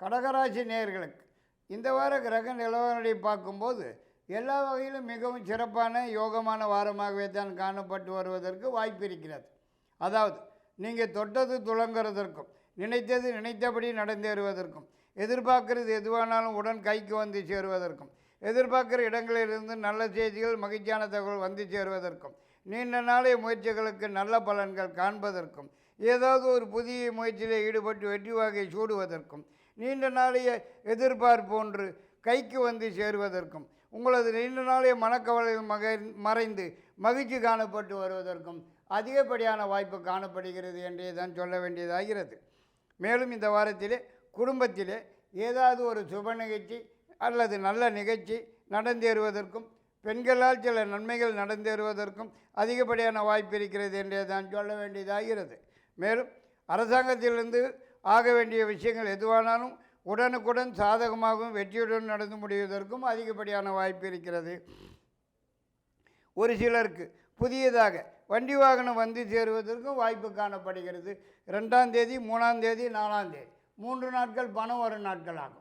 கடகராசி நேயர்களுக்கு இந்த வார கிரக நிலவரங்களை பார்க்கும்போது எல்லா வகையிலும் மிகவும் சிறப்பான யோகமான வாரமாகவே தான் காணப்பட்டு வருவதற்கு வாய்ப்பு இருக்கிறது. அதாவது நீங்கள் தொட்டது துளங்குறதற்கும் நினைத்தது நினைத்தபடி நடந்தேறுவதற்கும் எதிர்பார்க்கறது எதுவானாலும் உடன் கைக்கு வந்து சேருவதற்கும் எதிர்பார்க்குற இடங்களிலிருந்து நல்ல செய்திகள் மகிழ்ச்சியான தகவல் வந்து சேருவதற்கும் நீண்ட நாளைய முயற்சிகளுக்கு நல்ல பலன்கள் காண்பதற்கும் ஏதாவது ஒரு புதிய முயற்சியில் ஈடுபட்டு வெற்றி வாகை சூடுவதற்கும் நீண்ட நாளைய எதிர்பார்ப்பு ஒன்று கைக்கு வந்து சேருவதற்கும் உங்களது நீண்ட நாளைய மனக்கவலை மக மறைந்து மகிழ்ச்சி காணப்பட்டு வருவதற்கும் அதிகப்படியான வாய்ப்பு காணப்படுகிறது என்றே தான் சொல்ல வேண்டியதாகிறது. மேலும் இந்த வாரத்திலே குடும்பத்திலே ஏதாவது ஒரு சுப நிகழ்ச்சி அல்லது நல்ல நிகழ்ச்சி நடந்தேறுவதற்கும் பெண்களால் சில நன்மைகள் நடந்தேறுவதற்கும் அதிகப்படியான வாய்ப்பு இருக்கிறது என்றே தான் சொல்ல வேண்டியதாகிறது. மேலும் அரசாங்கத்திலிருந்து ஆக வேண்டிய விஷயங்கள் எதுவானாலும் உடனுக்குடன் சாதகமாகவும் வெற்றியுடன் நடந்து முடிவதற்கும் அதிகப்படியான வாய்ப்பு இருக்கிறது. ஒரு சிலருக்கு புதியதாக வண்டி வாகனம் வந்து சேருவதற்கும் வாய்ப்பு காணப்படுகிறது. ரெண்டாம் தேதி மூணாம் தேதி நாலாம் தேதி. மூன்று நாட்கள் பணம் வரும் நாட்கள் ஆகும்